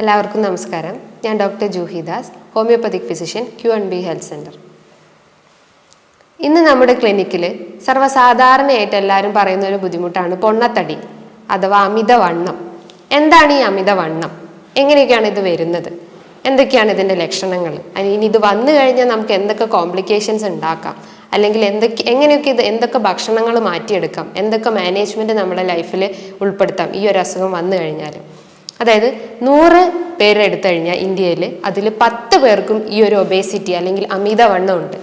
എല്ലാവർക്കും നമസ്കാരം. ഞാൻ doctor Juhidas homeopathic physician Q and B health centre ഇന്ന് നമ്മുടെ ക്ലിനിക്കിൽ സർവസാധാരണയായിട്ട് എല്ലാവരും പറയുന്ന ഒരു ബുദ്ധിമുട്ടാണ് പൊണ്ണത്തടി അഥവാ അമിതവണ്ണം. എന്താണ് ഈ അമിതവണ്ണം? എങ്ങനെയൊക്കെയാണ് ഇത് വരുന്നത്? എന്തൊക്കെയാണ് ഇതിന്റെ ലക്ഷണങ്ങൾ? ഇനി ഇത് വന്നു കഴിഞ്ഞാൽ നമുക്ക് എന്തൊക്കെ കോംപ്ലിക്കേഷൻസ് ഉണ്ടാക്കാം? അല്ലെങ്കിൽ എന്തൊക്കെ എങ്ങനെയൊക്കെ ഇത് എന്തൊക്കെ ഭക്ഷണങ്ങൾ മാറ്റിയെടുക്കാം? എന്തൊക്കെ മാനേജ്മെന്റ് നമ്മുടെ ലൈഫിൽ ഉൾപ്പെടുത്താം? ഈ ഒരു അസുഖം വന്നു കഴിഞ്ഞാൽ അതായത് നൂറ് പേര് എടുത്തു കഴിഞ്ഞാൽ ഇന്ത്യയിൽ അതിൽ പത്ത് പേർക്കും ഈ ഒരു ഒബേസിറ്റി അല്ലെങ്കിൽ അമിതവണ്ണം ഉണ്ട്.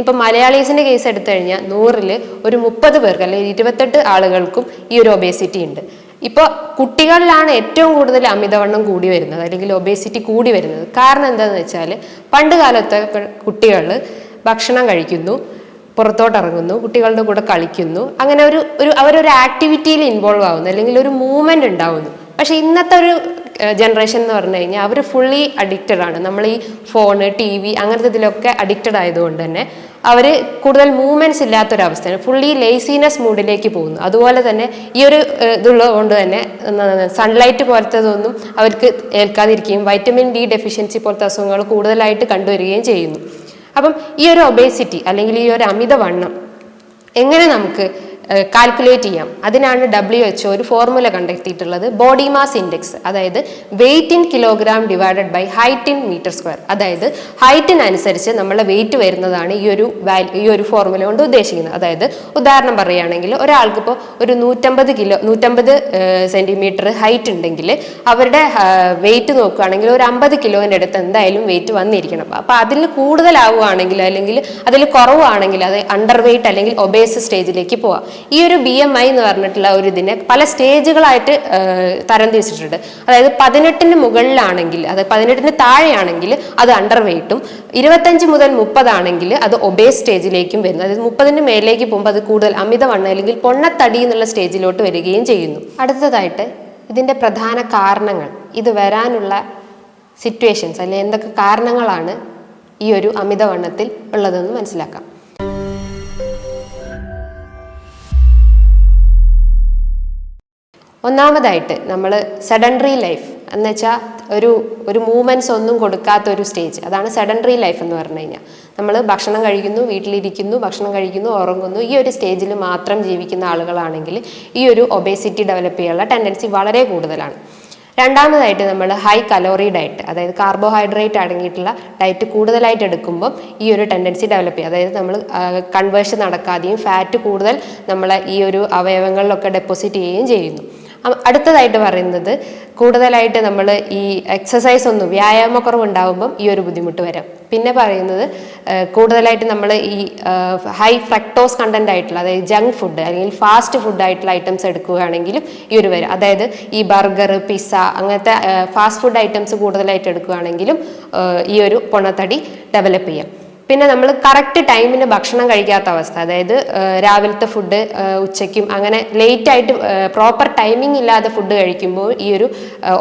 ഇപ്പം മലയാളീസിന്റെ കേസ് എടുത്തു കഴിഞ്ഞാൽ നൂറിൽ ഒരു മുപ്പത് പേർക്ക് അല്ലെങ്കിൽ ഇരുപത്തെട്ട് ആളുകൾക്കും ഈ ഒരു ഒബേസിറ്റി ഉണ്ട്. ഇപ്പോൾ കുട്ടികളിലാണ് ഏറ്റവും കൂടുതൽ അമിതവണ്ണം കൂടി വരുന്നത് അല്ലെങ്കിൽ ഒബേസിറ്റി കൂടി വരുന്നത്. കാരണം എന്താണെന്ന് വെച്ചാൽ പണ്ട് കാലത്തെ കുട്ടികൾ ഭക്ഷണം കഴിക്കുന്നു പുറത്തോട്ട് ഇറങ്ങുന്നു കുട്ടികളുടെ കൂടെ കളിക്കുന്നു അങ്ങനെ ഒരു ഒരു അവരൊരു ആക്ടിവിറ്റിയിൽ ഇൻവോൾവ് ആവുന്നു അല്ലെങ്കിൽ ഒരു മൂവ്മെന്റ് ഉണ്ടാവുന്നു. പക്ഷെ ഇന്നത്തെ ഒരു ജനറേഷൻ എന്ന് പറഞ്ഞു കഴിഞ്ഞാൽ അവർ ഫുള്ളി അഡിക്റ്റഡ് ആണ്. നമ്മൾ ഈ ഫോണ് ടി വി അങ്ങനത്തെ ഇതിലൊക്കെ അഡിക്റ്റഡ് ആയതുകൊണ്ട് തന്നെ അവർ കൂടുതൽ മൂവ്മെന്റ്സ് ഇല്ലാത്തൊരവസ്ഥയാണ്. ഫുള്ളി ലേസിനെസ് മൂഡിലേക്ക് പോകുന്നു. അതുപോലെ തന്നെ ഈ ഒരു ഇതുള്ളത് കൊണ്ട് തന്നെ സൺലൈറ്റ് പോലത്തതൊന്നും അവർക്ക് ഏൽക്കാതിരിക്കുകയും വൈറ്റമിൻ ഡി ഡെഫിഷ്യൻസി പോലത്തെ അസുഖങ്ങൾ കൂടുതലായിട്ട് കണ്ടുവരികയും ചെയ്യുന്നു. അപ്പം ഈ ഒരു ഒബേസിറ്റി അല്ലെങ്കിൽ ഈ ഒരു അമിതവണ്ണം എങ്ങനെ നമുക്ക് കാൽക്കുലേറ്റ് ചെയ്യാം. അതിനാണ് ഡബ്ല്യു എച്ച് ഒരു ഫോർമുല കണ്ടെത്തിയിട്ടുള്ളത്. ബോഡി മാസ് ഇൻഡെക്സ് അതായത് weight in kilogram divided by height in metre square അതായത് ഹൈറ്റിനനുസരിച്ച് നമ്മളെ വെയിറ്റ് വരുന്നതാണ് ഈ ഒരു വാല്യൂ ഈ ഒരു ഫോർമുല കൊണ്ട് ഉദ്ദേശിക്കുന്നത്. അതായത് ഉദാഹരണം പറയുകയാണെങ്കിൽ ഒരാൾക്കിപ്പോൾ ഒരു നൂറ്റമ്പത് കിലോ നൂറ്റമ്പത് സെന്റിമീറ്റർ ഹൈറ്റ് ഉണ്ടെങ്കിൽ അവരുടെ വെയിറ്റ് നോക്കുകയാണെങ്കിൽ ഒരു അമ്പത് കിലോന്റെ അടുത്ത് എന്തായാലും വെയിറ്റ് വന്നിരിക്കണം. അപ്പോൾ അതിൽ കൂടുതലാവുകയാണെങ്കിൽ അല്ലെങ്കിൽ അതിൽ കുറവാണെങ്കിൽ അത് അണ്ടർ വെയിറ്റ് അല്ലെങ്കിൽ ഒബേസ് സ്റ്റേജിലേക്ക് പോവാം. ഈ ഒരു ബി എം ഐ എന്ന് പറഞ്ഞിട്ടുള്ള ഒരു ഇതിനെ പല സ്റ്റേജുകളായിട്ട് തരംതിരിച്ചിട്ടുണ്ട്. അതായത് പതിനെട്ടിന് മുകളിലാണെങ്കിൽ അത് പതിനെട്ടിന് താഴെയാണെങ്കിൽ അത് അണ്ടർ വെയിറ്റും ഇരുപത്തഞ്ച് മുതൽ മുപ്പതാണെങ്കിൽ അത് ഒബേ സ്റ്റേജിലേക്കും വരുന്നു. അതായത് മുപ്പതിന് മേലേക്ക് പോകുമ്പോൾ അത് കൂടുതൽ അമിതവണ്ണം അല്ലെങ്കിൽ പൊണ്ണത്തടി എന്നുള്ള സ്റ്റേജിലോട്ട് വരികയും ചെയ്യുന്നു. അടുത്തതായിട്ട് ഇതിന്റെ പ്രധാന കാരണങ്ങൾ. ഇത് വരാനുള്ള സിറ്റുവേഷൻസ് അല്ലെങ്കിൽ എന്തൊക്കെ കാരണങ്ങളാണ് ഈ ഒരു അമിതവണ്ണത്തിൽ ഉള്ളതെന്ന് മനസ്സിലാക്കാം. ഒന്നാമതായിട്ട് നമ്മൾ സെഡൻഡറി ലൈഫ് എന്ന് വെച്ചാൽ ഒരു ഒരു മൂവ്മെന്റ്സ് ഒന്നും കൊടുക്കാത്ത ഒരു സ്റ്റേജ് അതാണ് സെഡൻഡറി ലൈഫ് എന്ന് പറഞ്ഞു കഴിഞ്ഞാൽ നമ്മൾ ഭക്ഷണം കഴിക്കുന്നു വീട്ടിലിരിക്കുന്നു ഭക്ഷണം കഴിക്കുന്നു ഉറങ്ങുന്നു. ഈ ഒരു സ്റ്റേജിൽ മാത്രം ജീവിക്കുന്ന ആളുകളാണെങ്കിൽ ഈ ഒരു ഒബേസിറ്റി ഡെവലപ്പ് ചെയ്യാനുള്ള ടെൻഡൻസി വളരെ കൂടുതലാണ്. രണ്ടാമതായിട്ട് നമ്മൾ ഹൈ കലോറി ഡയറ്റ് അതായത് കാർബോഹൈഡ്രേറ്റ് അടങ്ങിയിട്ടുള്ള ഡയറ്റ് കൂടുതലായിട്ട് എടുക്കുമ്പോൾ ഈ ഒരു ടെൻഡൻസി ഡെവലപ്പ് ചെയ്യും. അതായത് നമ്മൾ കൺവേർഷൻ നടക്കാതെയും ഫാറ്റ് കൂടുതൽ നമ്മളെ ഈ ഒരു അവയവങ്ങളിലൊക്കെ ഡെപ്പോസിറ്റ് ചെയ്യുകയും ചെയ്യുന്നു. അടുത്തതായിട്ട് പറയുന്നത് കൂടുതലായിട്ട് നമ്മൾ ഈ എക്സസൈസ് ഒന്നും വ്യായാമക്കുറവ് ഉണ്ടാകുമ്പം ഈ ഒരു ബുദ്ധിമുട്ട് വരാം. പിന്നെ പറയുന്നത് കൂടുതലായിട്ട് നമ്മൾ ഈ ഹൈ ഫ്രക്ടോസ് കണ്ടന്റ് ആയിട്ടുള്ള അതായത് ജങ്ക് ഫുഡ് അല്ലെങ്കിൽ ഫാസ്റ്റ് ഫുഡ് ആയിട്ടുള്ള ഐറ്റംസ് എടുക്കുകയാണെങ്കിലും ഈ ഒരു വരും. അതായത് ഈ ബർഗർ പിസ്സ അങ്ങനത്തെ ഫാസ്റ്റ് ഫുഡ് ഐറ്റംസ് കൂടുതലായിട്ട് എടുക്കുകയാണെങ്കിലും ഈ ഒരു പൊണത്തടി ഡെവലപ്പ് ചെയ്യാം. പിന്നെ നമ്മൾ കറക്റ്റ് ടൈമിന് ഭക്ഷണം കഴിക്കാത്ത അവസ്ഥ. അതായത് രാവിലത്തെ ഫുഡ് ഉച്ചയ്ക്കും അങ്ങനെ ലേറ്റ് ആയിട്ട് പ്രോപ്പർ ടൈമിംഗ് ഇല്ലാതെ ഫുഡ് കഴിക്കുമ്പോൾ ഈ ഒരു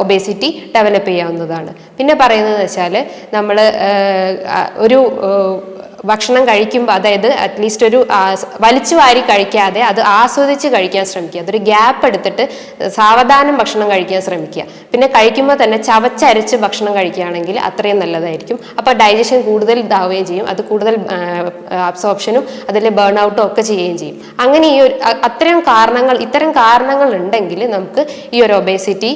ഒബേസിറ്റി ഡെവലപ്പ് ചെയ്യാവുന്നതാണ്. പിന്നെ പറയുന്നത് വെച്ചാൽ നമ്മൾ ഒരു ഭക്ഷണം കഴിക്കുമ്പോൾ അതായത് അറ്റ്ലീസ്റ്റ് ഒരു വലിച്ചു വാരി കഴിക്കാതെ അത് ആസ്വദിച്ച് കഴിക്കാൻ ശ്രമിക്കുക. അതൊരു ഗ്യാപ്പ് എടുത്തിട്ട് സാവധാനം ഭക്ഷണം കഴിക്കാൻ ശ്രമിക്കുക. പിന്നെ കഴിക്കുമ്പോൾ തന്നെ ചവച്ചരച്ച് ഭക്ഷണം കഴിക്കുകയാണെങ്കിൽ അത്രയും നല്ലതായിരിക്കും. അപ്പോൾ ഡൈജഷൻ കൂടുതൽ ഇതാവുകയും ചെയ്യും. അത് കൂടുതൽ അബ്സോർപ്ഷനും അതിൽ ബേൺ ഔട്ടും ഒക്കെ ചെയ്യുകയും ചെയ്യും. അങ്ങനെ ഈ ഒരു അത്രയും കാരണങ്ങൾ ഇത്തരം കാരണങ്ങൾ ഉണ്ടെങ്കിൽ നമുക്ക് ഈ ഒരു ഒബേസിറ്റി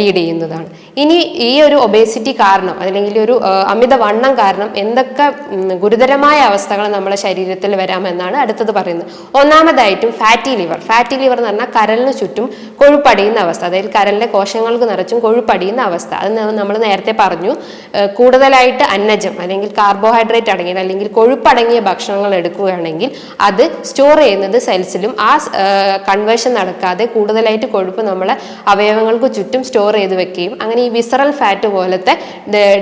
ലീഡ് ചെയ്യുന്നതാണ്. ഇനി ഈ ഒരു ഒബേസിറ്റി കാരണം അല്ലെങ്കിൽ ഒരു അമിത വണ്ണം കാരണം എന്തൊക്കെ ഗുരുതരമായ അവസ്ഥകൾ നമ്മുടെ ശരീരത്തിൽ വരാമെന്നാണ് അടുത്തത് പറയുന്നത്. ഒന്നാമതായിട്ടും ഫാറ്റി ലിവർ ഫാറ്റി ലിവർ എന്ന് പറഞ്ഞാൽ കരലിന് ചുറ്റും കൊഴുപ്പടിയുന്ന അവസ്ഥ. അതായത് കരലിലെ കോശങ്ങൾക്ക് നിറച്ചും കൊഴുപ്പടിയുന്ന അവസ്ഥ. അത് നമ്മൾ നേരത്തെ പറഞ്ഞു. കൂടുതലായിട്ട് അന്നജം അല്ലെങ്കിൽ കാർബോഹൈഡ്രേറ്റ് അടങ്ങിയ അല്ലെങ്കിൽ കൊഴുപ്പടങ്ങിയ ഭക്ഷണങ്ങൾ എടുക്കുകയാണെങ്കിൽ അത് സ്റ്റോർ ചെയ്യുന്നത് സെൽസിലും ആ കൺവേർഷൻ നടക്കാതെ കൂടുതലായിട്ട് കൊഴുപ്പ് നമ്മളെ അവയവങ്ങൾക്ക് ചുറ്റും സ്റ്റോർ ചെയ്ത് വെക്കുകയും അങ്ങനെ ഈ വിസറൽ ഫാറ്റ് പോലത്തെ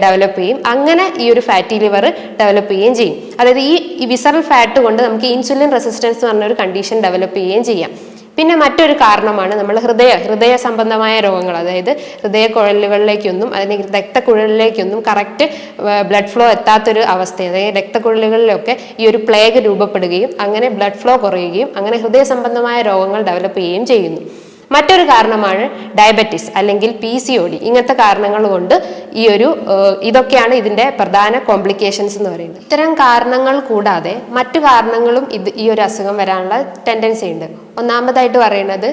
ഡെവലപ്പ് ചെയ്യും. അങ്ങനെ ഈ ഒരു ഫാറ്റി ലിവർ ഡെവലപ്പ് ചെയ്യുകയും ചെയ്യും. അതായത് ഈ വിസറൽ ഫാറ്റ് കൊണ്ട് നമുക്ക് ഇൻസുലിൻ റെസിസ്റ്റൻസ് എന്ന് പറഞ്ഞ ഒരു കണ്ടീഷൻ ഡെവലപ്പ് ചെയ്യുകയും ചെയ്യാം. പിന്നെ മറ്റൊരു കാരണമാണ് നമ്മൾ ഹൃദയ ഹൃദയ സംബന്ധമായ രോഗങ്ങൾ. അതായത് ഹൃദയ കുഴലുകളിലേക്കൊന്നും അല്ലെങ്കിൽ രക്തക്കുഴലിലേക്കൊന്നും കറക്റ്റ് ബ്ലഡ് ഫ്ലോ എത്താത്തൊരു അവസ്ഥ അതായത് രക്തക്കുഴലുകളിലൊക്കെ ഈ ഒരു പ്ലേഗ് രൂപപ്പെടുകയും അങ്ങനെ ബ്ലഡ് ഫ്ലോ കുറയുകയും അങ്ങനെ ഹൃദയ സംബന്ധമായ രോഗങ്ങൾ ഡെവലപ്പ് ചെയ്യുകയും ചെയ്യുന്നു. മറ്റൊരു കാരണമാണ് ഡയബറ്റിസ് അല്ലെങ്കിൽ പി സി ഒ ഡി ഇങ്ങനത്തെ കാരണങ്ങൾ കൊണ്ട് ഈ ഒരു ഇതൊക്കെയാണ് ഇതിന്റെ പ്രധാന കോംപ്ലിക്കേഷൻസ് എന്ന് പറയുന്നത്. ഇത്തരം കാരണങ്ങൾ കൂടാതെ മറ്റു കാരണങ്ങളും ഇത് ഈ ഒരു അസുഖം വരാനുള്ള ടെൻഡൻസി ഉണ്ട്. ഒന്നാമതായിട്ട് പറയുന്നത്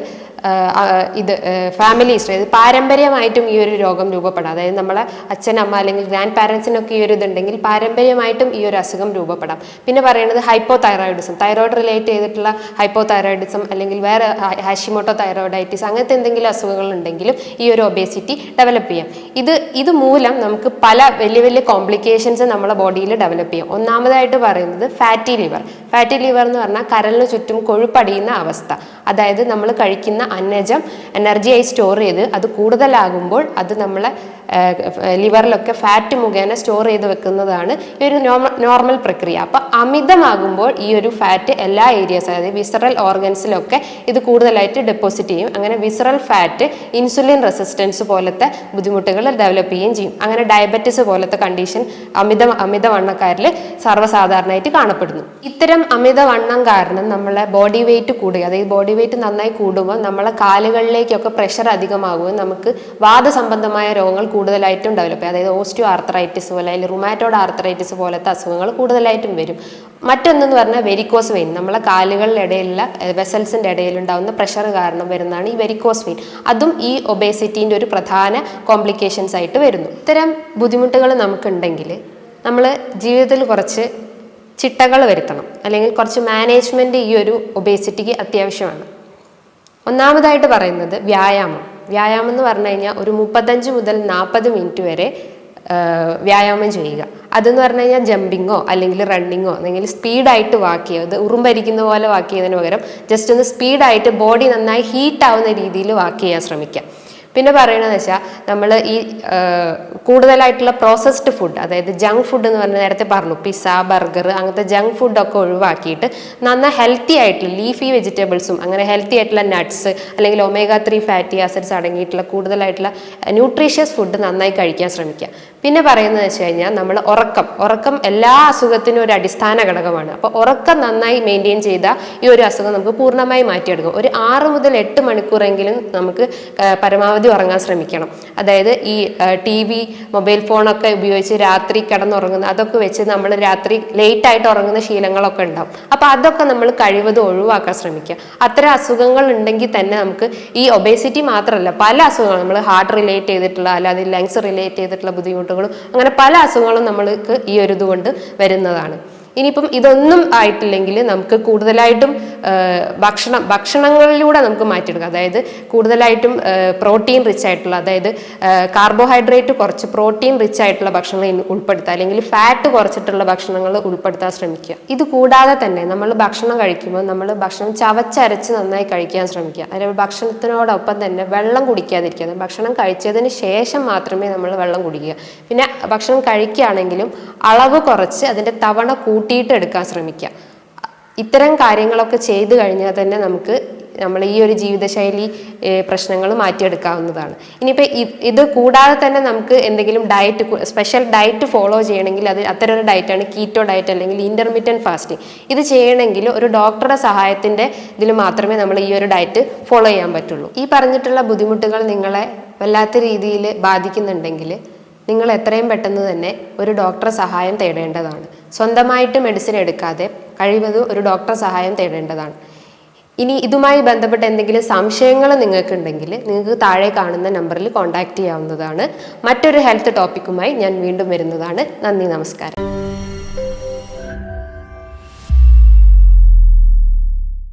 ഇത് ഫാമിലി ഹിസ്റ്ററി അതായത് പാരമ്പര്യമായിട്ടും ഈ ഒരു രോഗം രൂപപ്പെടാം. അതായത് നമ്മളെ അച്ഛൻ അമ്മ അല്ലെങ്കിൽ ഗ്രാൻഡ് പാരൻസിനൊക്കെ ഈ ഒരു ഇതുണ്ടെങ്കിൽ പാരമ്പര്യമായിട്ടും ഈ ഒരു അസുഖം രൂപപ്പെടാം. പിന്നെ പറയുന്നത് ഹൈപ്പോ തൈറോയിഡിസം തൈറോയിഡ് റിലേറ്റ് ചെയ്തിട്ടുള്ള ഹൈപ്പോ തൈറോയിഡിസം അല്ലെങ്കിൽ വേറെ ഹാഷിമോട്ടോ തൈറോയിഡൈറ്റിസ് അങ്ങനത്തെ എന്തെങ്കിലും അസുഖങ്ങൾ ഉണ്ടെങ്കിലും ഈ ഒരു ഒബേസിറ്റി ഡെവലപ്പ് ചെയ്യാം. ഇത് ഇത് മൂലം നമുക്ക് പല വലിയ വലിയ കോംപ്ലിക്കേഷൻസ് നമ്മുടെ ബോഡിയിൽ ഡെവലപ്പ് ചെയ്യാം. ഒന്നാമതായിട്ട് പറയുന്നത് ഫാറ്റി ലിവർ ഫാറ്റി ലിവർ എന്ന് പറഞ്ഞാൽ കരലിന് ചുറ്റും കൊഴുപ്പടിയുന്ന അവസ്ഥ. അതായത് നമ്മൾ കഴിക്കുന്ന അന്നജം എനർജിയായി സ്റ്റോർ ചെയ്ത് അത് കൂടുതലാകുമ്പോൾ അത് നമ്മളെ ലിവറിലൊക്കെ ഫാറ്റ് മുഖേന സ്റ്റോർ ചെയ്ത് വെക്കുന്നതാണ് ഈ ഒരു നോർമൽ പ്രക്രിയ. അപ്പം അമിതമാകുമ്പോൾ ഈ ഒരു ഫാറ്റ് എല്ലാ ഏരിയസ് അതായത് വിസറൽ ഓർഗൻസിലൊക്കെ ഇത് കൂടുതലായിട്ട് ഡെപ്പോസിറ്റ് ചെയ്യും. അങ്ങനെ വിസറൽ ഫാറ്റ് ഇൻസുലിൻ റെസിസ്റ്റൻസ് പോലത്തെ ബുദ്ധിമുട്ടുകൾ ഡെവലപ്പ് ചെയ്യുകയും ചെയ്യും. അങ്ങനെ ഡയബറ്റിസ് പോലത്തെ കണ്ടീഷൻ അമിത അമിതവണ്ണക്കാരിൽ സർവസാധാരണമായിട്ട് കാണപ്പെടുന്നു. ഇത്തരം അമിതവണ്ണം കാരണം നമ്മളെ ബോഡി വെയിറ്റ് കൂടുക അതായത് ബോഡി വെയിറ്റ് നന്നായി കൂടുമ്പോൾ നമ്മളെ കാലുകളിലേക്കൊക്കെ പ്രഷർ അധികമാകുകയും നമുക്ക് വാദസംബന്ധമായ രോഗങ്ങൾ കൂടുതലായിട്ടും ഡെവലപ്പ് ചെയ്യും. അതായത് ഓസ്റ്റിയോ ആർത്രൈറ്റിസ് പോലെ അല്ലെങ്കിൽ റുമാറ്റോഡ് ആർത്രൈറ്റിസ് പോലത്തെ അസുഖങ്ങൾ കൂടുതലായിട്ടും വരും. മറ്റൊന്നെന്ന് പറഞ്ഞാൽ വെരിക്കോസ് വെയിൻ നമ്മളെ കാലുകളുടെ ഇടയിലുള്ള വെസൽസിന്റെ ഇടയിലുണ്ടാകുന്ന പ്രഷർ കാരണം വരുന്നതാണ് ഈ വെരിക്കോസ് വെയിൻ അതും ഈ ഒബേസിറ്റീന്റെ ഒരു പ്രധാന കോംപ്ലിക്കേഷൻസ് ആയിട്ട് വരുന്നു. ഇത്തരം ബുദ്ധിമുട്ടുകൾ നമുക്കുണ്ടെങ്കിൽ നമ്മൾ ജീവിതത്തിൽ കുറച്ച് ചിട്ടകൾ വരുത്തണം. അല്ലെങ്കിൽ കുറച്ച് മാനേജ്മെന്റ് ഈ ഒരു ഒബേസിറ്റിക്ക് അത്യാവശ്യമാണ്. ഒന്നാമതായിട്ട് പറയുന്നത് വ്യായാമം. വ്യായാമം എന്ന് പറഞ്ഞു കഴിഞ്ഞാൽ ഒരു മുപ്പത്തഞ്ച് മുതൽ നാൽപ്പത് മിനിറ്റ് വരെ വ്യായാമം ചെയ്യുക. അതെന്ന് പറഞ്ഞു കഴിഞ്ഞാൽ ജമ്പിങ്ങോ അല്ലെങ്കിൽ റണ്ണിങ്ങോ അല്ലെങ്കിൽ സ്പീഡായിട്ട് വാക്ക് ചെയ്യുക. അത് ഉറുമ്പരിക്കുന്ന പോലെ വാക്ക് ചെയ്യുന്നതിന് പകരം ജസ്റ്റ് ഒന്ന് സ്പീഡായിട്ട് ബോഡി നന്നായി ഹീറ്റ് ആവുന്ന രീതിയിൽ വാക്ക് ചെയ്യാൻ ശ്രമിക്കുക. പിന്നെ പറയണതെന്ന് വെച്ചാൽ നമ്മൾ ഈ കൂടുതലായിട്ടുള്ള പ്രോസസ്ഡ് ഫുഡ് അതായത് ജങ്ക് ഫുഡ് എന്ന് പറഞ്ഞ നേരത്തെ പറഞ്ഞു പിസ്സ ബർഗർ അങ്ങനത്തെ ജങ്ക് ഫുഡൊക്കെ ഒഴിവാക്കിയിട്ട് നന്നായി ഹെൽത്തി ആയിട്ടുള്ള ലീഫി വെജിറ്റബിൾസും അങ്ങനെ ഹെൽത്തി ആയിട്ടുള്ള നട്ട്സ് അല്ലെങ്കിൽ ഒമേഗ ത്രീ ഫാറ്റി ആസിഡ്സ് അടങ്ങിയിട്ടുള്ള കൂടുതലായിട്ടുള്ള ന്യൂട്രീഷ്യസ് ഫുഡ് നന്നായി കഴിക്കാൻ ശ്രമിക്കുക. പിന്നെ പറയുന്നത് വെച്ച് കഴിഞ്ഞാൽ നമ്മൾ ഉറക്കം ഉറക്കം എല്ലാ അസുഖത്തിനും ഒരു അടിസ്ഥാന ഘടകമാണ്. അപ്പോൾ ഉറക്കം നന്നായി മെയിന്റെയിൻ ചെയ്താൽ ഈ ഒരു അസുഖം നമുക്ക് പൂർണമായി മാറ്റിയെടുക്കും. ഒരു ആറ് മുതൽ എട്ട് മണിക്കൂറെങ്കിലും നമുക്ക് ആ, പരമാവധി ഉറങ്ങാൻ ശ്രമിക്കണം. അതായത് ഈ ടി വി മൊബൈൽ ഫോണൊക്കെ ഉപയോഗിച്ച് രാത്രി കിടന്നുറങ്ങുന്ന അതൊക്കെ വെച്ച് നമ്മൾ രാത്രി ലേറ്റ് ആയിട്ട് ഉറങ്ങുന്ന ശീലങ്ങളൊക്കെ ഉണ്ടാവും. അപ്പോൾ അതൊക്കെ നമ്മൾ കഴിവതും ഒഴിവാക്കാൻ ശ്രമിക്കുക. അത്തരം അസുഖങ്ങൾ ഉണ്ടെങ്കിൽ തന്നെ നമുക്ക് ഈ ഒബേസിറ്റി മാത്രമല്ല പല അസുഖങ്ങളും നമ്മൾ ഹാർട്ട് റിലേറ്റ് ചെയ്തിട്ടുള്ള അല്ലാതെ ലങ്സ് റിലേറ്റ് ചെയ്തിട്ടുള്ള ബുദ്ധിമുട്ടുകളും അങ്ങനെ പല അസുഖങ്ങളും നമ്മൾക്ക് ഈ ഒരു ഇതുകൊണ്ട് വരുന്നതാണ്. ഇനിയിപ്പം ഇതൊന്നും ആയിട്ടില്ലെങ്കിൽ നമുക്ക് കൂടുതലായിട്ടും ഭക്ഷണം ഭക്ഷണങ്ങളിലൂടെ നമുക്ക് മാറ്റിയെടുക്കാം. അതായത് കൂടുതലായിട്ടും പ്രോട്ടീൻ റിച്ച് ആയിട്ടുള്ള അതായത് കാർബോഹൈഡ്രേറ്റ് കുറച്ച് പ്രോട്ടീൻ റിച്ച് ആയിട്ടുള്ള ഭക്ഷണങ്ങൾ ഉൾപ്പെടുത്തുക അല്ലെങ്കിൽ ഫാറ്റ് കുറച്ചിട്ടുള്ള ഭക്ഷണങ്ങൾ ഉൾപ്പെടുത്താൻ ശ്രമിക്കുക. ഇത് കൂടാതെ തന്നെ നമ്മൾ ഭക്ഷണം കഴിക്കുമ്പോൾ നമ്മൾ ഭക്ഷണം ചവച്ചരച്ച് നന്നായി കഴിക്കാൻ ശ്രമിക്കുക. അതായത് ഭക്ഷണത്തിനോടൊപ്പം തന്നെ വെള്ളം കുടിക്കാതിരിക്കുക. ഭക്ഷണം കഴിച്ചതിന് ശേഷം മാത്രമേ നമ്മൾ വെള്ളം കുടിക്കുക. പിന്നെ ഭക്ഷണം കഴിക്കുകയാണെങ്കിലും അളവ് കുറച്ച് അതിന്റെ തവണ കൂട്ടിയിട്ട് എടുക്കാൻ ശ്രമിക്കുക. ഇത്തരം കാര്യങ്ങളൊക്കെ ചെയ്തു കഴിഞ്ഞാൽ തന്നെ നമുക്ക് നമ്മൾ ഈ ഒരു ജീവിതശൈലി പ്രശ്നങ്ങൾ മാറ്റിയെടുക്കാവുന്നതാണ്. ഇനിയിപ്പോൾ ഇത് കൂടാതെ തന്നെ നമുക്ക് എന്തെങ്കിലും ഡയറ്റ് സ്പെഷ്യൽ ഡയറ്റ് ഫോളോ ചെയ്യണമെങ്കിൽ അത് അത്തരം ഒരു ഡയറ്റാണ് കീറ്റോ ഡയറ്റ് അല്ലെങ്കിൽ ഇന്റർമീഡിയൻ ഫാസ്റ്റിംഗ്. ഇത് ചെയ്യണമെങ്കിൽ ഒരു ഡോക്ടറുടെ സഹായത്തിന്റെ ഇതിൽ മാത്രമേ നമ്മൾ ഈ ഒരു ഡയറ്റ് ഫോളോ ചെയ്യാൻ പറ്റുള്ളൂ. ഈ പറഞ്ഞിട്ടുള്ള ബുദ്ധിമുട്ടുകൾ നിങ്ങളെ വല്ലാത്ത രീതിയിൽ ബാധിക്കുന്നുണ്ടെങ്കിൽ നിങ്ങൾ എത്രയും പെട്ടെന്ന് തന്നെ ഒരു ഡോക്ടറെ സഹായം തേടേണ്ടതാണ്. സ്വന്തമായിട്ട് മെഡിസിൻ എടുക്കാതെ കഴിവതും ഒരു ഡോക്ടർ സഹായം തേടേണ്ടതാണ്. ഇനി ഇതുമായി ബന്ധപ്പെട്ട എന്തെങ്കിലും സംശയങ്ങൾ നിങ്ങൾക്കുണ്ടെങ്കിൽ നിങ്ങൾക്ക് താഴെ കാണുന്ന നമ്പറിൽ കോൺടാക്റ്റ് ചെയ്യാവുന്നതാണ്. മറ്റൊരു ഹെൽത്ത് ടോപ്പിക്കുമായി ഞാൻ വീണ്ടും വരുന്നതാണ്. നന്ദി നമസ്കാരം.